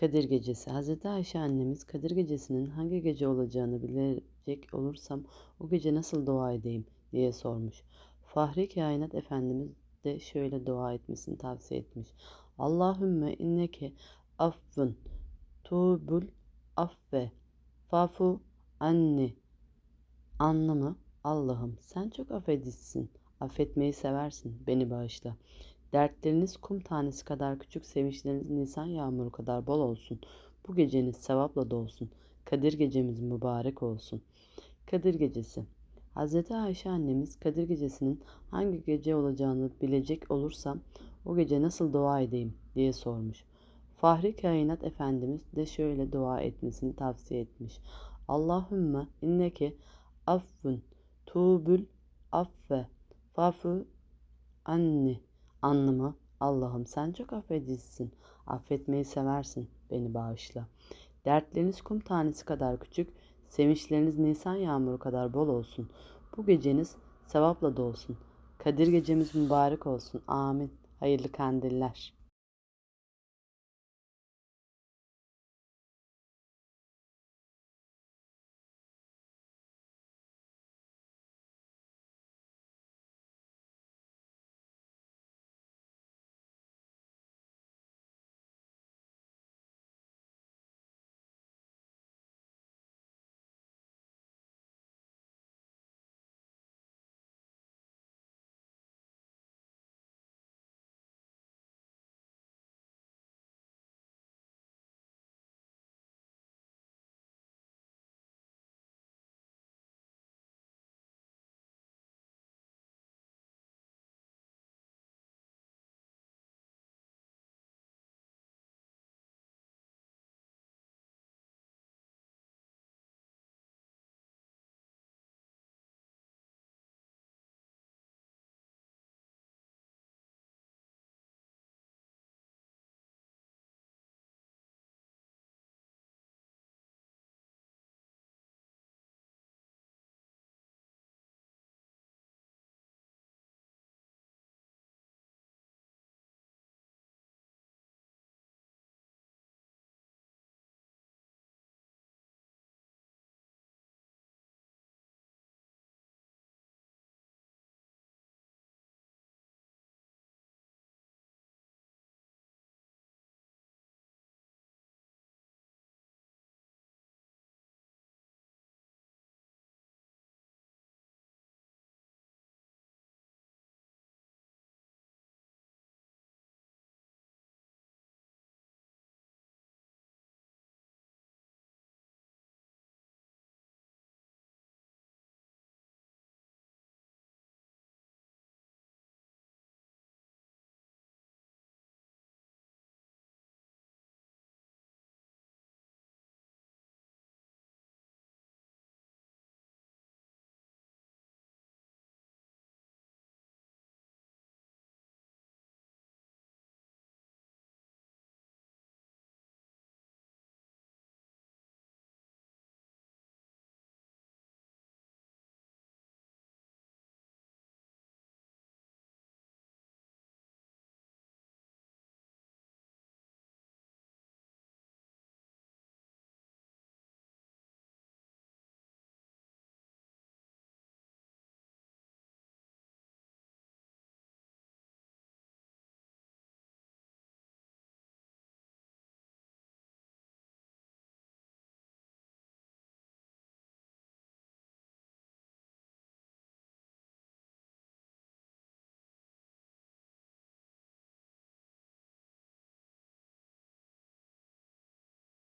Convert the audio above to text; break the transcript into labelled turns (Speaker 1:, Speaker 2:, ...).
Speaker 1: Kadir Gecesi. Hz. Ayşe annemiz Kadir Gecesi'nin hangi gece olacağını bilecek olursam o gece nasıl dua edeyim diye sormuş. Fahri Kainat Efendimiz de şöyle dua etmesini tavsiye etmiş. Allahümme inneke affun tubul affe fafu anni Anlamı Allah'ım sen çok affedicisin, affetmeyi seversin, beni bağışla. Dertleriniz kum tanesi kadar küçük, sevinçleriniz nisan yağmuru kadar bol olsun. Bu geceniz sevapla dolsun. Kadir gecemiz mübarek olsun. Kadir Gecesi Hz. Ayşe annemiz Kadir Gecesi'nin hangi gece olacağını bilecek olursam o gece nasıl dua edeyim diye sormuş. Fahri Kainat Efendimiz de şöyle dua etmesini tavsiye etmiş. Allahümme inneke affun tubül affe fafu anni anlamı Allah'ım sen çok affedicisin, affetmeyi seversin, beni bağışla. Dertleriniz kum tanesi kadar küçük, sevinçleriniz nisan yağmuru kadar bol olsun. Bu geceniz sevapla dolsun. Kadir gecemiz mübarek olsun. Amin. Hayırlı kandiller.